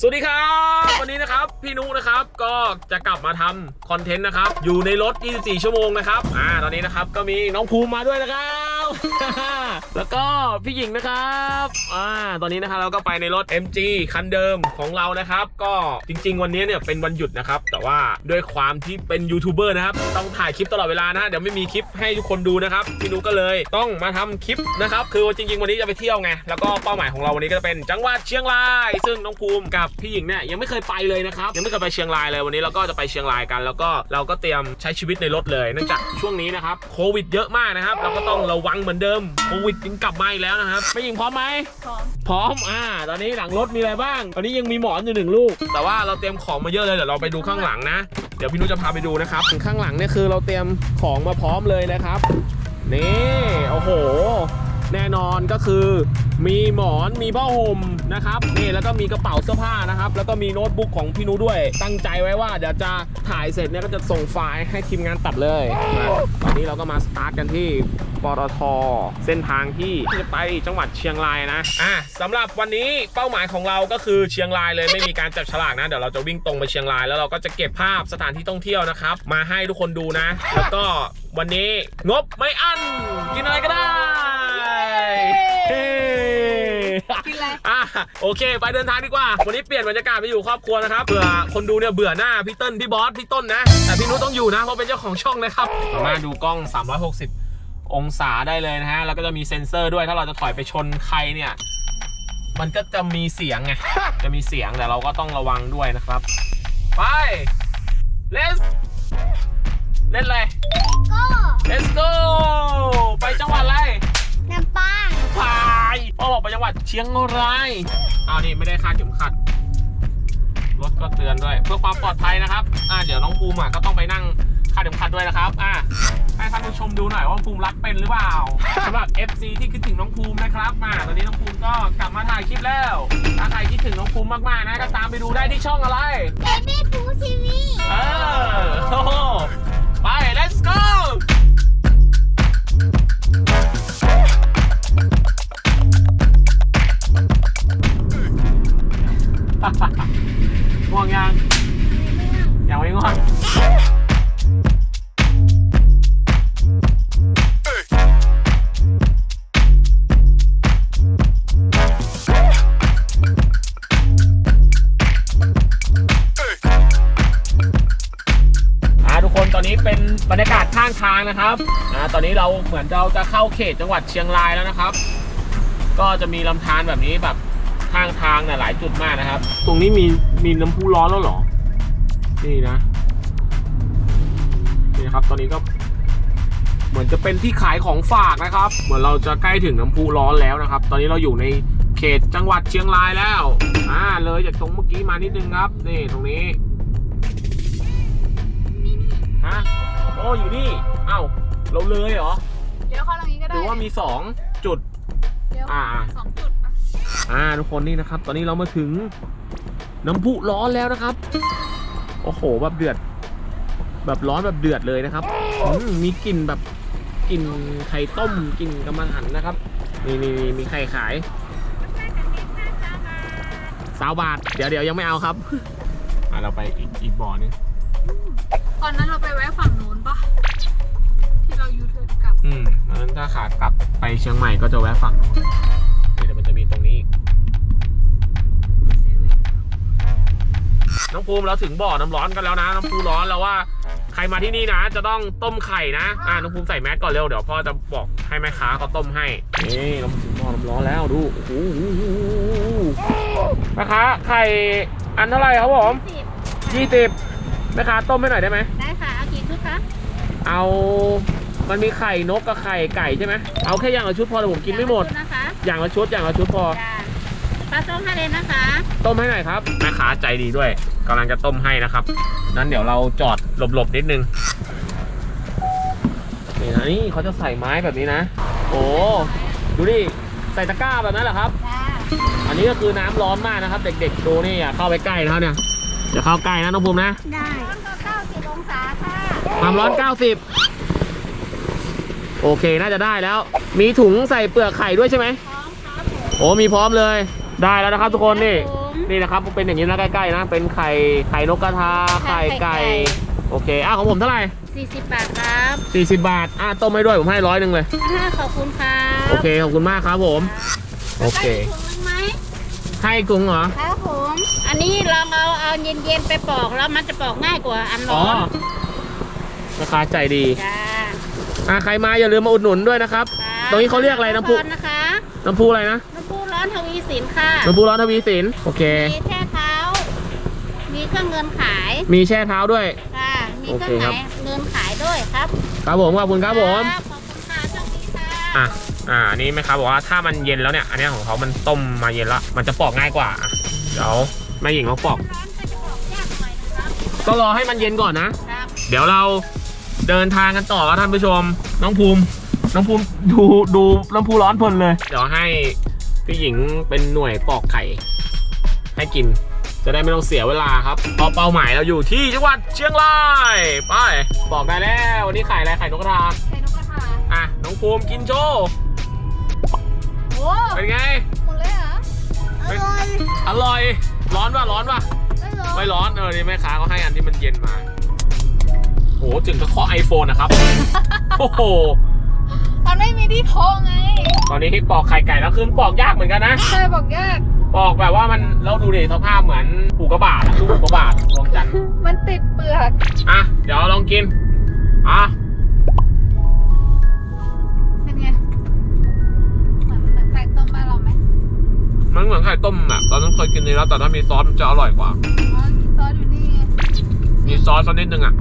สวัสดีครับ วันนี้นะครับพี่นุนะครับ ก็จะกลับมาทำคอนเทนต์นะครับ อยู่ในรถ 24 ชั่วโมงนะครับ อ่า ตอนนี้นะครับก็มีน้องภูมิมาด้วยนะครับ แล้วก็พี่หญิงนะครับ อ่า ตอนนี้นะครับเราก็ไปในรถ MG คันเดิมของเรานะครับ ก็จริง ๆ วันนี้เนี่ยเป็นวันหยุดนะครับ แต่ว่าด้วยความที่เป็นยูทูบเบอร์นะครับ ต้องถ่ายคลิปตลอดเวลานะ เดี๋ยวไม่มีคลิปให้ทุกคนดูนะครับ พี่นุก็เลยต้องมาทำคลิปนะครับ คือจริง ๆ วันนี้จะไปเที่ยวไง แล้วก็เป้าหมายของเราวันนี้ก็จะเป็นจังหวัดเชียงราย ซึ่งน้องภูมิกับพี่หญิงเนี่ยยังไม่เคยไปเลยนะครับยังไม่เคยไปเชียงรายเลยวันนี้เราก็จะไปเชียงรายกัน แล้วก็เราก็เตรียมใช้ชีวิตในรถเลยเนื่องจากช่วงนี้นะครับโควิดเยอะมากนะครับ เราก็ต้องระวังเหมือนเดิมโควิดยังกลับมาอีกแล้วนะครับพี่หญิงพร้อมไหมพร้อมพร้อมอ่าตอนนี้หลังรถมีอะไรบ้าง ตอนนี้ยังมีหมอนอยู่หนึ่งลูก แต่ว่าเราเตรียมของมาเยอะเลยเดี๋ยวเราไปดูข้างหลังนะ เดี๋ยวพี่นุชจะพาไปดูนะครับถึงข้างหลังเนี่ยคือเราเตรียมของมาพร้อมเลยนะครับนี่โอ้โห แน่นอนก็คือมีหมอนมีผ้าห่มนะครับนี่แล้วก็มีกระเป๋าเสื้อผ้านะครับ แล้วก็มีโน้ตบุ๊กของพี่นุด้วย ตั้งใจไว้ว่าเดี๋ยวจะถ่ายเสร็จเนี่ยก็จะส่งไฟล์ให้ทีมงานตัดเลยนะตอนนี้เราก็มาสตาร์ทกันที่ปตทเส้นทางที่จะไปจังหวัดเชียงรายนะอะสำหรับวันนี้เป้าหมายของเราก็คือเชียงรายเลยไม่มีการจับฉลากนะเดี๋ยวเราจะวิ่งตรงไปเชียงรายแล้วเราก็จะเก็บภาพสถานที่ท่องเที่ยวนะครับ มาให้ทุกคนดูนะ แล้วก็ วันนี้งบไม่อั้นกินอะไรก็ได้เฮ้กินอะไรอะโอเค ไปเดินทางดีกว่า วันนี้เปลี่ยนบรรยากาศไปอยู่ครอบครัวนะครับเผื่อคนดูเนี่ยเบื่อหน้าพี่เติ้ลพี่บอสพี่ต้นนะ แต่พี่นุ้ต้องอยู่นะเพราะเป็นเจ้าของช่องนะครับสามารถดูกล้อง 360 องศาได้เลยนะฮะแล้วก็จะมีเซ็นเซอร์ด้วยถ้าเราจะถอยไปชนใครเนี่ยมันก็จะมีเสียงไง จะมีเสียงแต่เราก็ต้องระวังด้วยนะครับ ไป let's เล่นเลยก็ let's go ไปจังหวัดอะไรน้ำป้างพายพ่อบอกไปจังหวัดเชียงรายอ้าวนี่ไม่ได้คาดเข็มขัด รถก็เตือนด้วย เพื่อความปลอดภัยนะครับ อ่าเดี๋ยวน้องภูมิอะก็ต้องไปนั่งคาดเข็มขัดด้วยนะครับ อ่าให้ท่านผู้ชมดูหน่อยว่าภูมิรักเป็นหรือเปล่าสำหรับ FC ที่คิดถึงน้องภูมินะครับมาตอนนี้น้องภูมิก็กลับมาถ่ายคลิปแล้ว ถ้าใครคิดถึงน้องภูมิมากๆนะก็ตามไปดูได้ที่ช่องอะไร เบบี้ฟูทีวี เออโอ้โห นะครับอ่าตอนนี้เราเหมือนเราจะเข้าเขตจังหวัดเชียงรายแล้วนะครับ ก็จะมีลำธารแบบนี้แบบข้างทางเนี่ยหลายจุดมากนะครับ ตรงนี้มีมีน้ำพุร้อนแล้วเหรอ นี่นะ นี่นะครับ ตอนนี้ก็ เหมือนจะเป็นที่ขายของฝากนะครับ เหมือนเราจะใกล้ถึงน้ำพุร้อนแล้วนะครับ ตอนนี้เราอยู่ในเขตจังหวัดเชียงรายแล้ว อ่า เลยจากตรงเมื่อกี้มานิดนึงครับ นี่ตรงนี้ ฮะ โอ้ อยู่นี่ อ้าเราเลยเหรอ เดี๋ยวเข้าตรงนี้ก็หได้รือว่ามีสองจุด เดี๋ยวอ่า สองจุดอะอ่าทุกคนนี่นะครับ ตอนนี้เรามาถึงน้ำพุร้อนแล้วนะครับ โอ้โหแบบเดือด แบบร้อนแบบเดือดเลยนะครับอืมมีกลิ่นแบบกลิ่นไข่ต้มกลิ่นกำลังหันนะครับนี่นี่นี่มีไข่ขายสาวบาทเดี๋ยวเดี๋ยวยังไม่เอาครับ อ่าเราไปอีกอีกบ่อนึงก่อนนั้นเราไปแวะฝั่งนู้นปะ ที่เรายูเทิร์นกลับอืมแล้วถ้าขากลับไปเชียงใหม่ก็จะแวะฝั่งนู้นนี่เดี๋ยวมันจะมีตรงนี้อีกเซเว่นน้องภูมิเราถึงบ่อน้ำร้อนกันแล้วนะ น้ำพุร้อนแล้วว่าใครมาที่นี่นะ จะต้องต้มไข่นะ อ่าน้องภูมิใส่แมสก่อนเร็ว เดี๋ยวพ่อจะบอกให้แม่ค้าเขาต้มให้ นี่เรามาถึงบ่อน้ำร้อนแล้วดู โอ้โหแม่ค้าไข่อันเท่าไหร่ครับผมสิบยี่สิบแม่ค้าต้มให้หน่อยได้ไหม ได้ค่ะเอากี่ชุดคะ เอามันมีไข่นกกับไข่ไก่ใช่ไหมเอาแค่อย่างละชุดพอแต่ผมกินไม่หมดชุนะคะอย่างละชุดอย่างละชุดพอ จ้าปลาส้มทะเลนะคะต้มให้หน่อยครับแม่ค้าใจดีด้วยกำลังจะต้มให้นะครับ นั้นเดี๋ยวเราจอดหลบๆนิดนึงนี่นะนี่เขาจะใส่ไม้แบบนี้นะ โอ้ดูดิใส่ตะกร้าแบบนั้นเหรอครับ จ้าอันนี้ก็คือน้ำร้อนมากนะครับ เด็กๆดูนี่อย่าเข้าไปใกล้นะครับเนี่ยอย่าเข้าใกล้นะน้องภูมินะ ได้ร้อนก็เก้าสิบองศาค่ะ ความร้อน 90 โอเคน่าจะได้แล้ว มีถุงใส่เปลือกไข่ด้วยใช่ไหมพร้อมครับโอ้มีพร้อมเลย ได้แล้วนะครับทุกคนนี่ผมนี่นะครับเป็นอย่างนี้นะใกล้ๆนะ เป็นไข่ไข่นกกระทาไข่ไก่โอเคอะของผมเท่าไหร่40 บาทครับ40 บาทอะต้มให้ด้วยผมให้ร้อยหนึ่งเลยอ่าขอบคุณครับโอเคขอบคุณมากครับผม โอเคได้ถุงนึงไหมให้กุ้งเหรอครับผม อันนี้ลองเอาเอาเย็นๆไปปอกแล้วมันจะปอกง่ายกว่าอันอ๋ร้ออน ราคาใจดีจ้าอะใครมาอย่าลืมมาอุดหนุนด้วยนะครับครับตรงนี้เขาเรียกอะไรน้ำพุ ร้อนนะคะน้ำพุอะไรนะน้ำพุร้อนทวีสินค่ะน้ำพุร้อนทวีสินโอเค มีแช่เท้า มีเครื่องเงินขายมีแช่เท้าด้วย ค่ะมีเครื่องโอเคครับขายเงินขายด้วยครับครับผมขอบคุณครับผม ขอบคุณค่ะโชคดีค่ะอะ อ่าอันนี้ไหมครับบอกว่าถ้ามันเย็นแล้วเนี่ย อันเนี้ยของเขามันต้มมาเย็นแล้วมันจะปอกง่ายกว่าอะเดี๋ยวแม่หญิงเขาปอก ร้อนก็จะปอกยากหน่อยนะครับก็รอให้มันเย็นก่อนนะ ครับเดี๋ยวเรา เดินทางกันต่อครับท่านผู้ชม น้องภูมิ น้องภูมิดูดูน้ำพุร้อนเพลินเลย เดี๋ยวให้พี่หญิงเป็นหน่วยปอกไข่ ให้กิน จะได้ไม่ต้องเสียเวลาครับเพราะเป้าหมายเราอยู่ที่จังหวัดเชียงรายไปปอกได้แล้ววันนี้ไข่อะไรไข่นกกระทาไข่นกกระทาอะน้องภูมิกินโชว์โอ้เป็นไงหมดเลยเหรออร่อยอร่อย ร้อนป่ะร้อนป่ะไม่ร้อนไม่ร้อนเออนี่แม่ค้าเขาให้อันที่มันเย็นมาโหถึงกับข้อไอโฟนนะครับ โอ้โห มันไม่มีที่โทงไงตอนนี้ที่ปอกไข่ไก่แล้วคือมันปอกยากเหมือนกันนะ ใช่บอกยาก ปอกแบบว่ามันเราดูดิสภาพเหมือนอุกกาบาตอะลูกอุกกาบาตดวงจันทร์มันติดเปลือกอะ เดี๋ยวลองกิน อะ เป็นไง เหมือนเหมือนไข่ต้มบ้านเราไหมมันเหมือนไข่ต้มอะตอนนั้นเคยกินนี่แล้วแต่ถ้ามีซอสมันจะอร่อยกว่า อ๋อกินซอสอยู่นี่ไงมีซอสสักนิดนึงอะ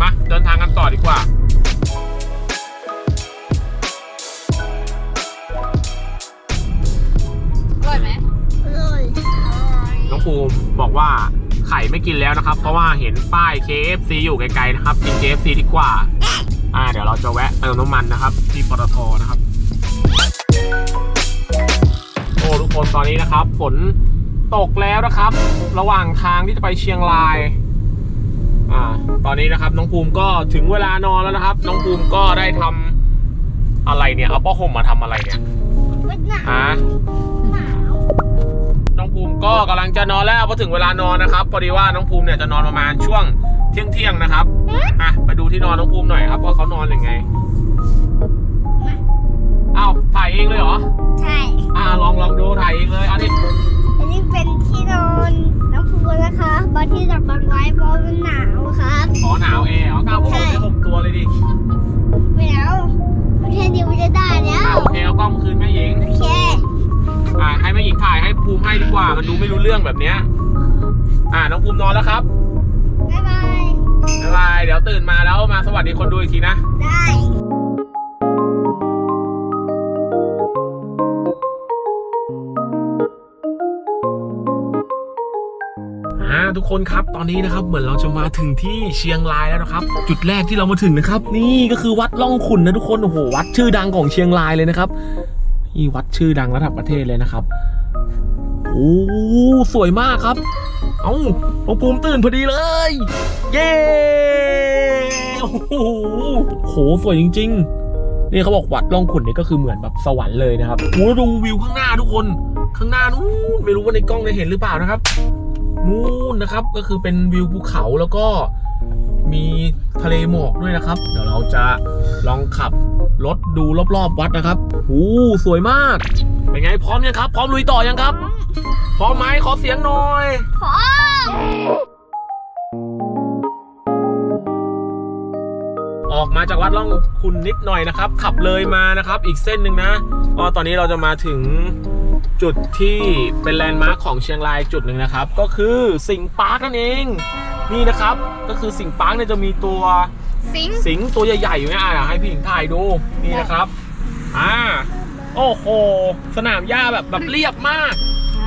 มาเดินทางกันต่อดีกว่าอร่อยไหมอร่อยน้องภูมิบอกว่าไข่ไม่กินแล้วนะครับ เพราะว่าเห็นป้าย KFC อยู่ไกลๆนะครับ กิน KFC ดีกว่า อ่า เดี๋ยวเราจะแวะเติมน้ำมันนะครับ ที่ปตทนะครับ โอ้ทุกคนตอนนี้นะครับ ฝนตกแล้วนะครับ ระหว่างทางที่จะไปเชียงราย อ่า ตอนนี้นะครับน้องภูมิก็ถึงเวลานอนแล้วนะครับ น้องภูมิก็ได้ทำอะไรเนี่ยเอาผ้าห่มมาทำอะไรเนี่ยไม่หนาวฮะหนาวน้องภูมิก็กำลังจะนอนแล้วพอถึงเวลานอนนะครับพอดีว่าน้องภูมิเนี่ยจะนอนประมาณช่วงเที่ยงเที่ยงๆนะครับอะไปดูที่นอนน้องภูมิหน่อยครับว่าเขานอนยังไงอ้าวถ่ายเองเลยเหรอใช่อ่าลองลองดูถ่ายเองเลยเอาดิอันนี้เป็นที่นอน น้ำพุนะคะบนที่จับมันไว้เพราะมันหนาวครับ อ๋อหนาวเออ๋อก้าวผมได้หกตัวเลยดิไม่เอาแค่นี้มันจะได้แล้วอะโอเคเอากล้องคืนแม่หญิงโอเคอ่าให้แม่หญิงถ่ายให้ภูมิให้ดีกว่า มันดูไม่รู้เรื่องแบบเนี้ยอ่าน้องภูมินอนแล้วครับบ๊ายบายบ๊ายบายเดี๋ยวตื่นมาแล้วมาสวัสดีคนดูอีกทีนะ ได้ ทุกคนครับ ตอนนี้นะครับเหมือนเราจะมาถึงที่เชียงรายแล้วนะครับ จุดแรกที่เรามาถึงนะครับ นี่ก็คือวัดล่องขุนนะทุกคนโอ้โหวัดชื่อดังของเชียงรายเลยนะครับนี่วัดชื่อดังระดับประเทศเลยนะครับโอ้สวยมากครับ เอ้าน้องภูมิตื่นพอดีเลย เย้โอ้โหโหสวยจริง ๆ นี่เขาบอกวัดล่องขุนนี่ก็คือเหมือนแบบสวรรค์เลยนะครับโอ้ดูวิวข้างหน้าทุกคนข้างหน้านู้นไม่รู้ว่าในกล้องได้เห็นหรือเปล่านะครับ นู่นนะครับ ก็คือเป็นวิวภูเขาแล้วก็มีทะเลหมอกด้วยนะครับ เดี๋ยวเราจะลองขับรถดูรอบๆวัดนะครับโอ้สวยมาก เป็นไงพร้อมยังครับ พร้อมลุยต่อยังครับ พร้อมไหมขอเสียงหน่อยพร้อมออกมาจากวัดล่องคุณนิดหน่อยนะครับ ขับเลยมานะครับ อีกเส้นหนึ่งนะก็ตอนนี้เราจะมาถึง จุดที่เป็นแลนด์มาร์คของเชียงรายจุดหนึ่งนะครับ ก็คือสิงห์ปาร์คนั่นเอง นี่นะครับ ก็คือสิงห์ปาร์คเนี่ยจะมีตัวสิงสิงห์ตัวใหญ่ๆอยู่เนี่ยอะให้พี่หญิงถ่ายดูนี่นะครับอ่าโอ้โห สนามหญ้าแบบแบบเรียบมาก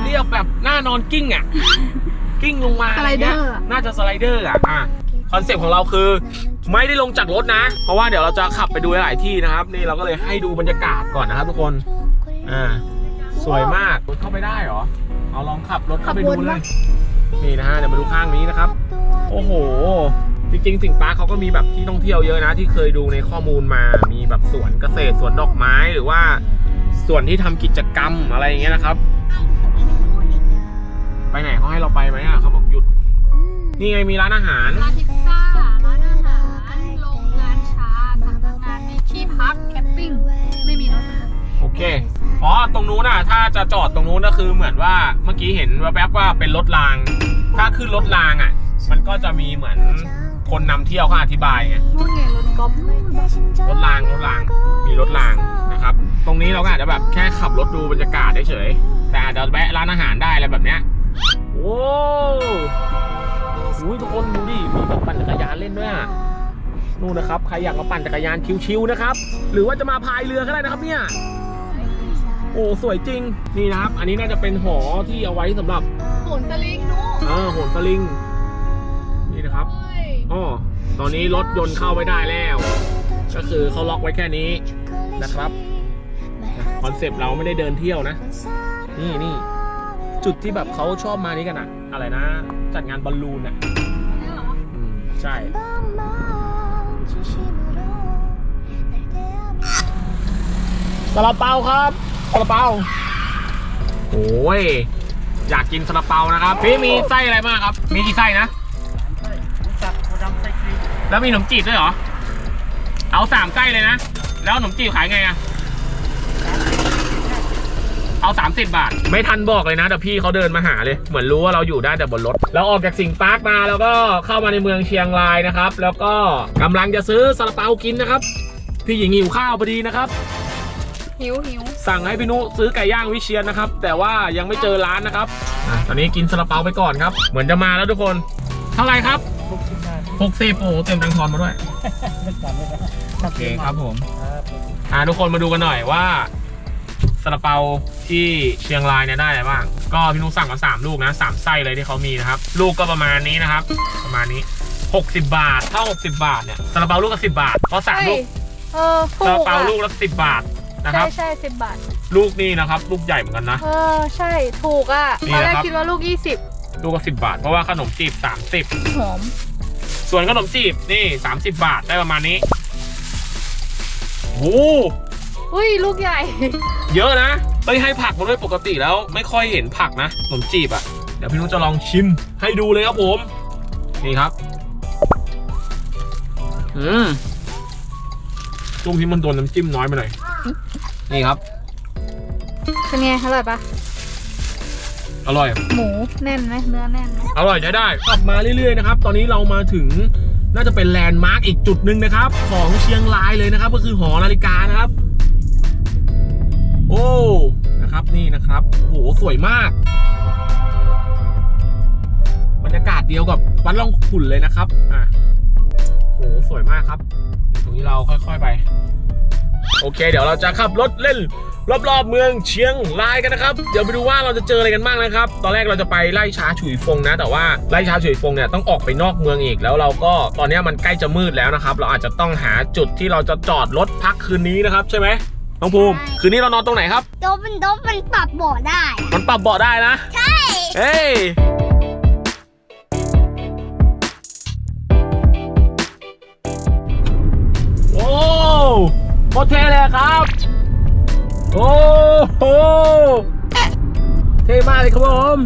เรียบแบบหน้านอนกิ้งอะ กิ้งลงมาสไลเดอร์นี่ยน่าจะสไลเดอร์อะอะคอนเซปต์ของเราคือไม่ได้ลงจากรถนะ เพราะว่าเดี๋ยวเราจะขับไปดูหลายที่นะครับ นี่เราก็เลยให้ดูบรรยากาศก่อนนะครับทุกคนอ่า สวยมากรถเข้าไปได้เหรอ เอาลองขับรถเข้าไปดูเลย นี่นะฮะเดี๋ยวมาดูข้างนี้นะครับ โอ้โห จริงๆ สิงห์ปาร์คเขาก็มีแบบที่ท่องเที่ยวเยอะนะ ที่เคยดูในข้อมูลมา มีแบบสวนเกษตรสวนดอกไม้หรือว่าส่วนที่ทำกิจกรรมอะไรอย่างเงี้ยนะครับเราไปไหมอะเขาบอกหยุด นี่ไงมีร้านอาหารร้านพิซซ่าร้านอาหารโรงงานชาสำนักงานมีที่พักแคมปิ้งไม่มีรถนะคะโอเค อ๋อตรงนู้นน่ะ ถ้าจะจอดตรงนู้นก็คือเหมือนว่าเมื่อกี้เห็นแวบๆว่าเป็นรถราง ถ้าขึ้นรถรางอะ มันก็จะมีเหมือนคนนำเที่ยวเขาอธิบายไงนู่นไงรถกอล์ฟรถรางรถรางมีรถรางนะครับ ตรงนี้เราก็อาจจะแบบแค่ขับรถดูบรรยากาศเฉยๆแต่อาจจะแวะร้านอาหารได้อะไรแบบเนี้ยโอ้โหทุกคนดูดิมีแบบปั่นจักรยานเล่นด้วยอะนู่นนะครับ ใครอยากมาปั่นจักรยานชิวๆนะครับ หรือว่าจะมาพายเรือก็ได้นะครับเนี่ย โอ้สวยจริง นี่นะครับ อันนี้น่าจะเป็นหอที่เอาไว้สำหรับโหนสลิงนู่นเออโหนสลิง นี่นะครับเฮ้ยอ๋อตอนนี้รถยนต์เข้าไม่ได้แล้ว ก็คือเขาล็อกไว้แค่นี้นะครับคอนเซปต์เราไม่ได้เดินเที่ยวนะ นี่นี่จุดที่แบบเขาชอบมานี่กันอะอะไรนะ จัดงานบอลลูนอะนี่เหรออืมใช่ ซาลาเปาครับ ซาลาเปาโอ้ย อยากกินซาลาเปานะครับ พี่มีไส้อะไรบ้างครับ มีกี่ไส้นะแล้วมีขนมจีบด้วยเหรอ เอาสามไส้เลยนะ แล้วขนมจีบขายไงอะเอาสามสิบบาท ไม่ทันบอกเลยนะแต่พี่เขาเดินมาหาเลย เหมือนรู้ว่าเราอยู่ได้แต่บนรถแล้วออกจากสิงห์ปาร์คมาแล้วก็เข้ามาในเมืองเชียงรายนะครับ แล้วก็กำลังจะซื้อซาลาเปากินนะครับ พี่หญิงหิวข้าวพอดีนะครับ หิวหิวสั่งให้พี่นุซื้อไก่ย่างวิเชียนนะครับ แต่ว่ายังไม่เจอร้านนะครับอะตอนนี้กินซาลาเปาไปก่อนครับ เหมือนจะมาแล้วทุกคน เท่าไหร่ครับ60โอ้โหเต็มตังค์ทอนมาด้วยโอเคครับผมอ่าทุกคนมาดูกันหน่อยว่าซาลาเปาที่เชียงรายเนี่ยได้อะไรบ้าง ก็พี่นุสั่งมาสามลูกนะสามไส้เลยที่เขามีนะครับ ลูกก็ประมาณนี้นะครับ ประมาณนี้ 60 บาท ถ้า 60 บาทเนี่ยซาลาเปาลูกละ10 บาทเพราะสามลูกเออถูซากลาเปาอะลูกละ10 บาท นะคใช่รับ ใช่สิบบาท ลูกนี้นะครับ ลูกใหญ่เหมือนกันนะ เออ ใช่ถูกอะนี่ตอนแรกนะครับ คิดว่าลูกยี่สิบลูกละ10บาท เพราะว่าขนมจีบหอม30ส่วนขนมจีบนี่30บาทได้ประมาณนี้โอ้อุ้ย ลูกใหญ่ เยอะนะเฮ้ยให้ผักมาด้วยปกติแล้ว ไม่ค่อยเห็นผักนะขนมจีบอะ่ะเดี๋ยวพี่นุ้จะลองชิมให้ดูเลยครับผมนี่ครับอืมช่วงที่มันโดนน้ำจิ้มน้อยไปหน่อย นี่ครับ เป็นไงอร่อยปะอร่อย หมูแน่นไหมเนื้อแน่นไหมอร่อยใช้ได้ขับมาเรื่อยๆนะครับ ตอนนี้เรามาถึงน่าจะเป็นแลนด์มาร์กอีกจุดหนึ่งนะครับ ของเชียงรายเลยนะครับ ก็คือหอนาฬิกานะครับ โอ้นะครับนี่นะครับโอ้โหสวยมาก บรรยากาศเดียวกับวัดล่องขุนเลยนะครับอะโหสวยมากครับตรงนี้เราค่อย ๆไป โอเค เดี๋ยวเราจะขับรถเล่นรอบๆเมืองเชียงรายกันนะครับ เดี๋ยวไปดูว่าเราจะเจออะไรกันบ้างนะครับ ตอนแรกเราจะไปไล่ช้าฉุยฟงนะ แต่ว่าไล่ช้าฉุยฟงเนี่ยต้องออกไปนอกเมืองอีก แล้วเราก็ตอนนี้มันใกล้จะมืดแล้วนะครับ เราอาจจะต้องหาจุดที่เราจะจอดรถพักคืนนี้นะครับ ใช่ไหมน้องภูมิ คืนนี้เรานอนตรงไหนครับ โต๊ะเป็นโต๊ะมันปรับเบาะได้ มันปรับเบาะได้นะ ใช่ เฮ้ โคตรเท่เลยครับ โอ้โห เท่มากเลยครับผม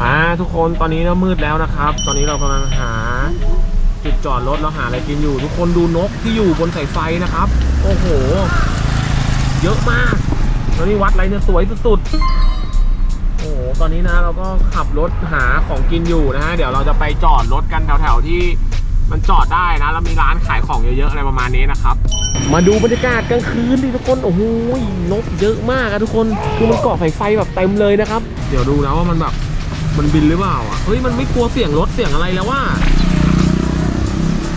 อ่าทุกคนตอนนี้ก็มืดแล้วนะครับ ตอนนี้เรากำลังหาจุดจอดรถแล้วหาอะไรกินอยู่ ทุกคนดูนกที่อยู่บนสายไฟนะครับ โอ้โห เยอะมากแล้วนี่วัดอะไรเนี่ยสวยสุดๆโอ้โหตอนนี้นะเราก็ขับรถหาของกินอยู่นะฮะเดี๋ยวเราจะไปจอดรถกันแถวๆที่ มันจอดได้นะแล้วมีร้านขายของเยอะๆอะไรประมาณนี้นะครับ มาดูบรรยากาศกลางคืนดิทุกคน โอ้โหนกเยอะมากอะทุกคน คือมันเกาะไฟไฟแบบเต็มเลยนะครับ เดี๋ยวดูนะว่ามันแบบมันบินหรือเปล่าอะ เฮ้ย มันไม่กลัวเสียงรถเสียงอะไรแล้วว่า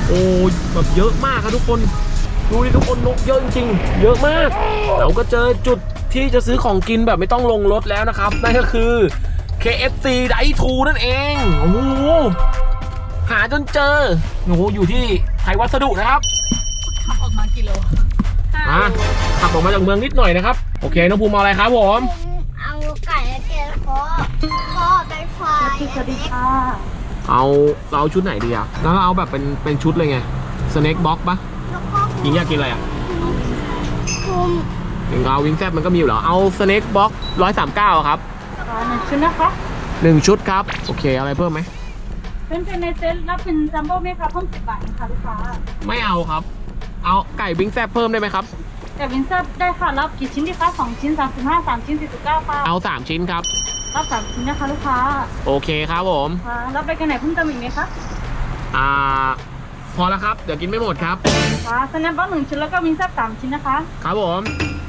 โอ้ยแบบเยอะมากครับทุกคน ดูดิทุกคนนกเยอะจริงๆเยอะมาก เราก็เจอจุดที่จะซื้อของกินแบบไม่ต้องลงรถแล้วนะครับ นั่นก็คือ KFC ไดทูนั่นเอง โอ้โหหาจนเจอโอ้โหอยู่ที่ไทยวัสดุนะครับขับออกมากี่โลห้าอะโลขับออกมาจากเมืองนิดหน่อยนะครับ โอเค น้องภูมิเอาอะไรครับผม เอาไก่และเกลือคอคอไปไฟสวัสดีค่ะเอาเราเอาชุดไหนดีอะแล้วเราเอาแบบเป็นเป็นชุดเลยไงสเน็กบ็อกปะแล้วก็หญิงอยากกินอะไรอะคุมหนึ่งเอาวิงแซบมันก็มีอยู่แล้วเอาสเน็กบ็อกร้อยสามเก้าครับ อ่าหนึ่งชุดนะคะหนึ่งชุดครับ โอเค เอาอะไรเพิ่มไหม เป็นเป็นในเซตรับเป็นจัมโบ้ไหมคะเพิ่มสิบบาทนะคะลูกค้าไม่เอาครับ เอาไก่วิงแซบเพิ่มได้ไหมครับ แต่วินเซอร์ได้ค่ะรับกี่ชิ้นดีคะสองชิ้นสามสิบห้าสามชิ้นสี่สิบเก้าค่ะเอาสามชิ้นครับ รับสามชิ้นนะคะลูกค้าโอเคครับผม ค่ะรับไปกันไหนเพิ่มเติมอีกไหมคะอ่า พอแล้วครับ เดี๋ยวกินไม่หมดครับ ค่ะสแนปบ็อกหนึ่งชุดแล้วก็วินเซอร์สามชิ้นนะคะครับผม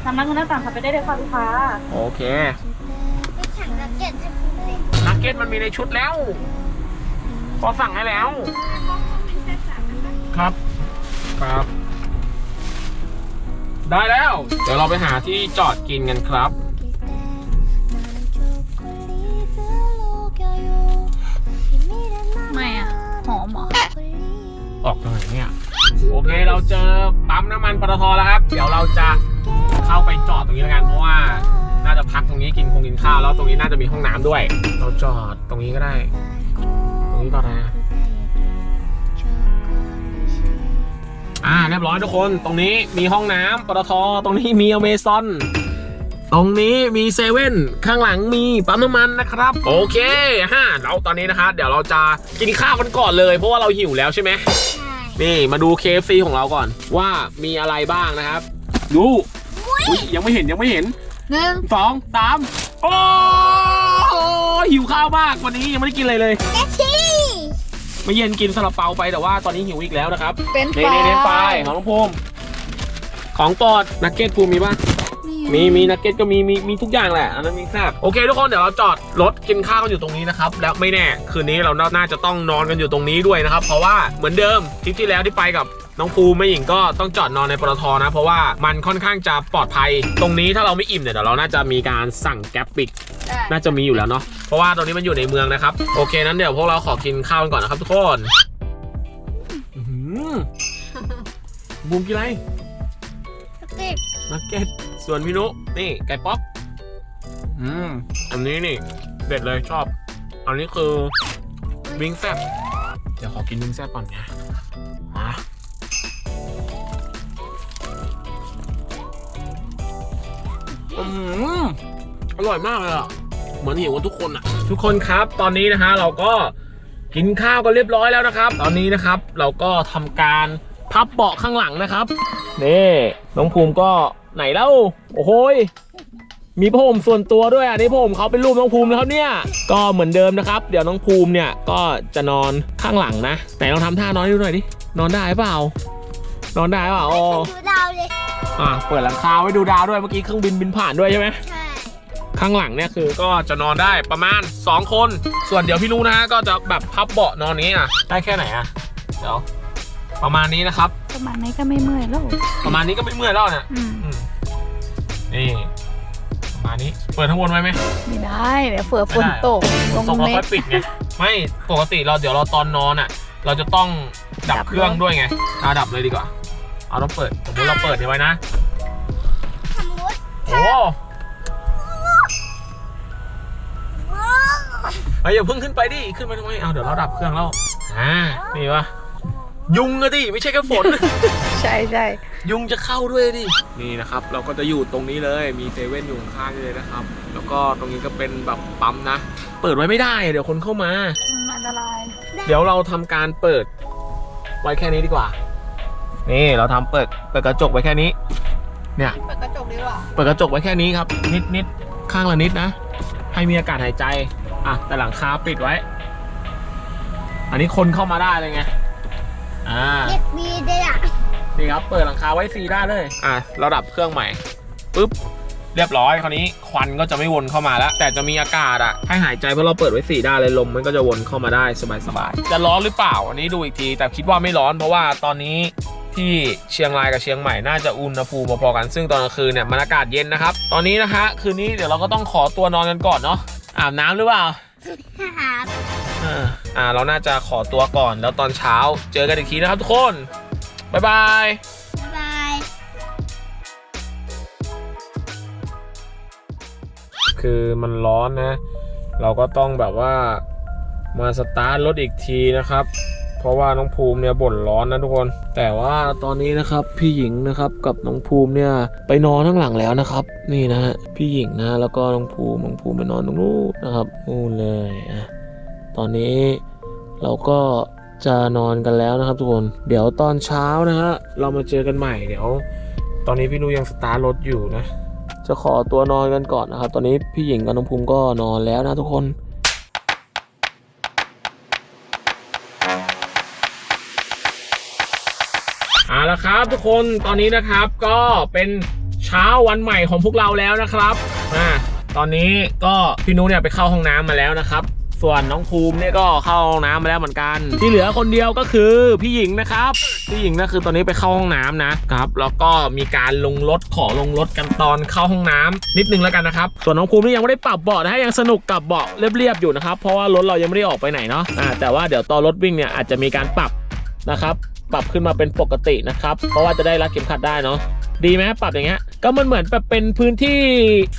ทำนักเงินหน้าต่างทำไปได้เลยค่ะลูกค้าโอเค ไปฉันนักเก็ตให้พูดเลยนักเก็ตมันมีในชุดแล้ว พอสั่งให้แล้ว ครับ ครับ ได้แล้ว เดี๋ยวเราไปหาที่จอดกินกันครับ ไม่อะหอมเหรอออกทางไหนเนี่ย โอเคเราเจอปั๊มน้ำมันปตทแล้วครับ เดี๋ยวเราจะเข้าไปจอดตรงนี้แล้วกันเพราะว่าน่าจะพักตรงนี้กินคงกินข้าวแล้วตรงนี้น่าจะมีห้องน้ำด้วย เราจอดตรงนี้ก็ได้ ตรงนี้ก่อนนะอ่าเรียบร้อยทุกคนตรงนี้มีห้องน้ำปตทตรงนี้มีอเมซอนตรงนี้มีเซเว่นข้างหลังมีปั๊มน้ำมันนะครับ โอเคฮะเราตอนนี้นะครับเดี๋ยวเราจะกินข้าวกันก่อนเลย เพราะว่าเราหิวแล้วใช่ไหมใช่นี่มาดู KFC ของเราก่อน ว่ามีอะไรบ้างนะครับ ดูอุ๊ยยังไม่เห็นยังไม่เห็นหนึ่งสองสามโอ้โหหิวข้าวมากวันนี้ยังไม่ได้กินอะไรเลย เจ๊ชี่เมื่อเย็นกินซาลาเปาไปแต่ว่าตอนนี้หิวอีกแล้วนะครับเป็นเนเนเนไฟของน้องภูมิของโปอดนักเก็ตภูมิมีป่ะมีมีนักเก็ตก็มีมีมีทุกอย่างแหละอันนั้นมีแซบโอเคทุกคนเดี๋ยวเราจอดรถกินข้าวกันอยู่ตรงนี้นะครับแล้วไม่แน่คืนนี้เราน่าจะต้องนอนกันอยู่ตรงนี้ด้วยนะครับ เพราะว่าเหมือนเดิมทริปที่แล้วที่ไปกับ น้องภูมิแม่หญิงก็ต้องจอดนอนในปตทนะ เพราะว่ามันค่อนข้างจะปลอดภัย ตรงนี้ถ้าเราไม่อิ่มเนี่ยเดี๋ยวเราน่าจะมีการสั่งแก๊ปปิกน่าจะมีอยู่แล้วเนาะเพราะว่าตรงนี้มันอยู่ในเมืองนะครับ โอเคนั้นเดี๋ยวพวกเราขอกินข้าวกันก่อนนะครับทุกคนอื้อหือบูมกินอะไรสเก็ตนักเก็ตส่วนพี่นุนี่ไก่ป๊อกอืมอันนี้นี่เด็ดเลยชอบ อันนี้คือวิงแซบเดี๋ยวขอกินวิงแซบก่อนนะ อืมอร่อยมากเลยอะ เหมือนหิวกันทุกคนอะ ทุกคนครับตอนนี้นะฮะเราก็กินข้าวกันเรียบร้อยแล้วนะครับ ตอนนี้นะครับเราก็ทำการพับเบาะข้างหลังนะครับนี่น้องภูมิก็ไหนแล้วโอ้โหยมีผ้าห่มส่วนตัวด้วยอันนี้ผ้าห่มเขาเป็นรูปน้องภูมินะครับเนี่ย ก็เหมือนเดิมนะครับ เดี๋ยวน้องภูมิเนี่ยก็จะนอนข้างหลังนะไหนลองทำท่านอนให้ดูหน่อยดินอนได้เปล่านอนได้เปล่าอ๋อ ดูดาวเลย อะเปิดหลังคาไว้ดูดาวด้วยเมื่อกี้เครื่องบินบินผ่านด้วยใช่ไหมใช่ข้างหลังเนี่ยคือก็จะนอนได้ประมาณ 2 คน ส่วนเดี๋ยวพี่รู้นะฮะก็จะแบบพับเบาะนอนนี้อะได้แค่ไหนอะเดี๋ยวประมาณนี้นะครับ ประมาณนี้ก็ไม่เมื่อยแล้วประมาณนี้ก็ไม่เมื่อยแล้วเนี่ยอืมอืมนี่ประมาณนี้เปิดทั้งบนไว้ไหมไม่ได้เดี๋ยวเผื่อฝนตกลงตกเราเม็ค่อดยปิดไงไม่ปกติเราเดี๋ยวเราตอนนอนอะ เราจะต้องดับดับเครื่องเลยด้วยไงอ่าดับเลยดีกว่า เอาเราเปิด สมมติเราเปิดนี่ไว้นะ สมมุติโอ้เฮ้ยอย่าเพิ่งขึ้นไปดิ ขึ้นไปทำไมเอาเดี๋ยวเราดับเครื่องแล้ว อ่า นี่วะยุงอะดิ ไม่ใช่แค่ฝน ใช่ใช่ยุงจะเข้าด้วยดิ นี่นะครับ เราก็จะอยู่ตรงนี้เลย มีเซเว่นอยู่ข้างๆเลยนะครับ แล้วก็ตรงนี้ก็เป็นแบบปั๊มนะ เปิดไว้ไม่ได้ เดี๋ยวคนเข้ามาอันตราย เดี๋ยวเราทำการเปิดไว้แค่นี้ดีกว่า นี่เราทำเปิดเปิดกระจกไว้แค่นี้ เนี่ยเปิดกระจกดีกว่าเปิดกระจกไว้แค่นี้ครับ นิดนิดข้างละนิดนะ ให้มีอากาศหายใจ อะ แต่หลังคาปิดไว้ อันนี้คนเข้ามาได้เลยไง อ่าเด็กมีเด็กอะนี่ครับ เปิดหลังคาไว้ฟรีได้เลย อะเราดับเครื่องใหม่ปุ๊บ เรียบร้อย คราวนี้ควันก็จะไม่วนเข้ามาแล้ว แต่จะมีอากาศอะ ให้หายใจเพราะเราเปิดไว้สี่ด้านเลยลมมันก็จะวนเข้ามาได้สบายๆ จะร้อนหรือเปล่า อันนี้ดูอีกที แต่คิดว่าไม่ร้อนเพราะว่าตอนนี้ ที่เชียงรายกับเชียงใหม่น่าจะอุณหภูมิพอๆกันซึ่งตอนกลางคืนเนี่ยมันอากาศเย็นนะครับ ตอนนี้นะฮะคืนนี้เดี๋ยวเราก็ต้องขอตัวนอนกันก่อนเนาะอาบน้ำหรือเปล่าครับอ่าอ่าเราน่าจะขอตัวก่อนแล้วตอนเช้าเจอกันอีกทีนะครับทุกคนบ๊ายบายบ๊ายบายคือมันร้อนนะ เราก็ต้องแบบว่ามาสตาร์ทรถอีกทีนะครับ เพราะว่าน้องภูมิเนี่ยบ่นร้อนนะทุกคน แต่ว่าตอนนี้นะครับพี่หญิงนะครับกับน้องภูมิเนี่ยไปนอนข้างหลังแล้วนะครับ นี่นะฮะพี่หญิงนะแล้วก็น้องภูมิน้องภูมิไปนอนตรงนู้นนะครับนู่นเลยอะตอนนี้เราก็จะนอนกันแล้วนะครับทุกคน เดี๋ยวตอนเช้านะฮะเรามาเจอกันใหม่เดี๋ยว ตอนนี้พี่นุยังสตาร์ทรถอยู่นะ จะขอตัวนอนกันก่อนนะครับ ตอนนี้พี่หญิงกับน้องภูมิก็นอนแล้วนะทุกคน ครับทุกคนตอนนี้นะครับก็เป็นเช้าวันใหม่ของพวกเราแล้วนะครับอ่าตอนนี้ก็พี่นุเนี่ยไปเข้าห้องน้ำมาแล้วนะครับ ส่วนน้องภูมิเนี่ยก็เข้าห้องน้ำมาแล้วเหมือนกัน ที่เหลือคนเดียวก็คือพี่หญิงนะครับพี่หญิงก็คือตอนนี้ไปเข้าห้องน้ำนะครับ แล้วก็มีการลงรถขอลงรถกันตอนเข้าห้องน้ำนิดนึงแล้วกันนะครับ ส่วนน้องภูมินี่ยังไม่ได้ปรับเบาะนะฮะยังสนุกกับเบาะเรียบๆอยู่นะครับเพราะว่ารถเรายังไม่ได้ออกไปไหนเนาะอ่าแต่ว่าเดี๋ยวตอนรถวิ่งเนี่ยอาจจะมีการปรับนะครับ ปรับขึ้นมาเป็นปกตินะครับ เพราะว่าจะได้รัดเข็มขัดได้เนาะดีไหมปรับอย่างเงี้ยก็มันเหมือนแบบเป็นพื้นที่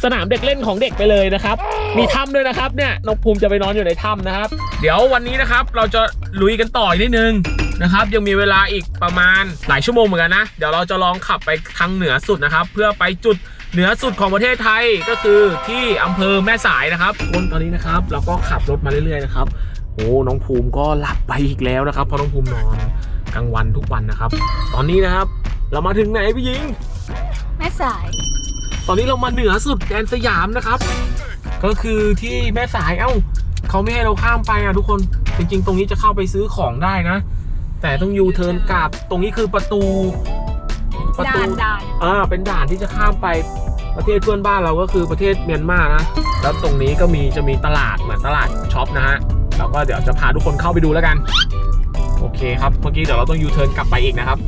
สนามเด็กเล่นของเด็กไปเลยนะครับ มีถ้ำด้วยนะครับเนี่ยน้องภูมิจะไปนอนอยู่ในถ้ำนะครับ เดี๋ยววันนี้นะครับเราจะลุยกันต่ออีกนิดนึงนะครับยังมีเวลาอีกประมาณหลายชั่วโมงเหมือนกันนะเดี๋ยวเราจะลองขับไปทางเหนือสุดนะครับ เพื่อไปจุดเหนือสุดของประเทศไทยก็คือที่อำเภอแม่สายนะครับคนตอนนี้นะครับ เราก็ขับรถมาเรื่อยๆนะครับโอ้น้องภูมิก็หลับไปอีกแล้วนะครับเพราะน้องภูมินอน กลางวันทุกวันนะครับ ตอนนี้นะครับ เรามาถึงไหนพี่หญิง แม่สาย ตอนนี้เรามาเหนือสุดแดนสยามนะครับ ก็คือที่แม่สายเอ้าเขาไม่ให้เราข้ามไปอะทุกคนจริงๆ ตรงนี้จะเข้าไปซื้อของได้นะ แต่ต้องยูเทิร์นกลับตรงนี้คือประตู ประตูด่านด่าน อ่าเป็นด่านที่จะข้ามไปประเทศเพื่อนบ้านเราก็คือประเทศเมียนมานะ แล้วตรงนี้ก็มีจะมีตลาดเหมือนตลาดช็อปนะฮะแล้วก็เดี๋ยวจะพาทุกคนเข้าไปดูแล้วกัน โอเคครับ เมื่อกี้เดี๋ยวเราต้องยูเทิร์นกลับไปอีกนะครับ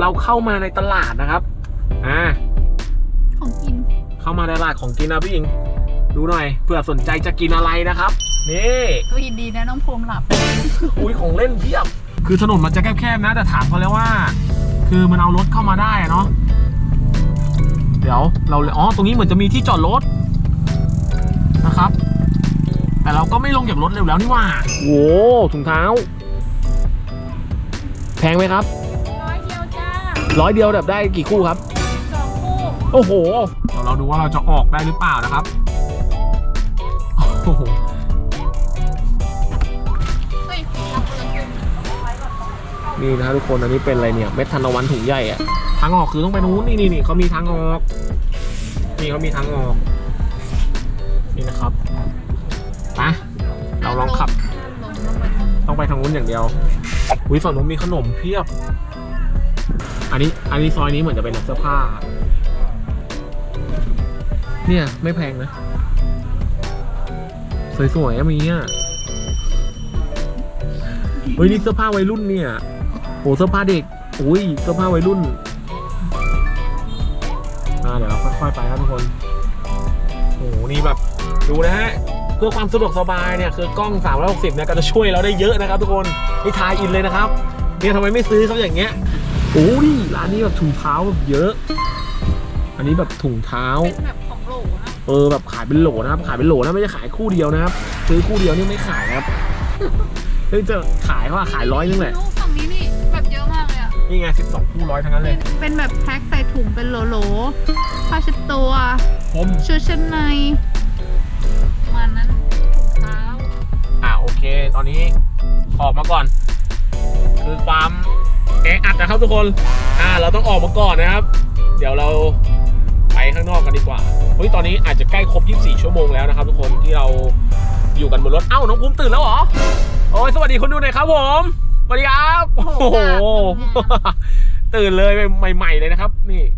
เราเข้ามาในตลาดนะครับ อ่า ของกิน เข้ามาในตลาดของกินนะพี่หญิง ดูหน่อยเผื่อสนใจจะกินอะไรนะครับ นี่ก็ยินดีนะน้องภูมิหลับ อุ้ยของเล่นเพียบ คือถนนมันจะแคบๆนะ แต่ถามเขาแล้วว่า คือมันเอารถเข้ามาได้อะเนาะ เดี๋ยวเราเลยอ๋อ ตรงนี้เหมือนจะมีที่จอดรถนะครับ แต่เราก็ไม่ลงจากรถเร็วแล้วนี่หว่า โว้ถุงเท้า แพงไหมครับ ร้อยเดียวจ้าร้อยเดียวแบบได้กี่คู่ครับ สองคู่โอ้โหเดี๋ยวเราดูว่าเราจะออกได้หรือเปล่านะครับ โอ้โห เฮ้ยรับเงินนี่นะทุกคน อันนี้เป็นอะไรเนี่ย เม็ดทันตะวันถุงใหญ่อะทางออกคือต้องไปนู้นนี่นี่นี่เขามีทางออก นี่เขามีทางออก นี่นะครับไปเราลองขับลงลงไปต้องไปทางนู้นอย่างเดียว อุ้ยฝั่งนู้นมีขนมเพียบ อันนี้ อันนี้ซอยนี้เหมือนจะเป็นเสื้อผ้า เนี่ย ไม่แพงนะ สวยๆอะมีอะเฮ้ยนี่เสื้อผ้าวัยรุ่นเนี่ยโอ้เสื้อผ้าเด็กอุ้ยเสื้อผ้าวัยรุ่นอ่าเดี๋ยวเราค่อยๆไปครับทุกคนโอ้โหนี่แบบ ดูนะฮะ เพื่อความสะดวกสบายเนี่ยคือกล้อง 360เนี่ยก็จะช่วยเราได้เยอะนะครับทุกคนนี่ทายอินเลยนะครับเนี่ยทำไมไม่ซื้อเขาอย่างเงี้ยโอ้ยร้านนี้แบบถุงเท้าแบบเยอะ อันนี้แบบถุงเท้าเป็นแบบของโหลนะเออแบบขายเป็นโหลนะครับขายเป็นโหลนะไม่ใช่ขายคู่เดียวนะครับซื้อคู่เดียวนี่ไม่ขายนะครับเฮ้ยจะขายว่าขายร้อยนึงแหละรู้ฝั่งนี้นี่แบบเยอะมากเลยอะนี่ไง12คู่ร้อยทั้งนั้นเลย เป็นแบบแพ็คใส่ถุงเป็นโหลโหลๆผ้าเช็ดตัวผมชุดชั้นใน ตอนนี้ออกมาก่อน คือความแออัดนะครับทุกคน อ่า เราต้องออกมาก่อนนะครับ เดี๋ยวเราไปข้างนอกกันดีกว่า เฮ้ย ตอนนี้อาจจะใกล้ครบ 24 ชั่วโมงแล้วนะครับทุกคนที่เราอยู่กันบนรถ เอ้า น้องภูมิตื่นแล้วเหรอ โอ้ย สวัสดีคนดูหน่อยครับผม สวัสดีครับ โอ้โห ตื่นเลยใหม่ๆเลยนะครับ นี่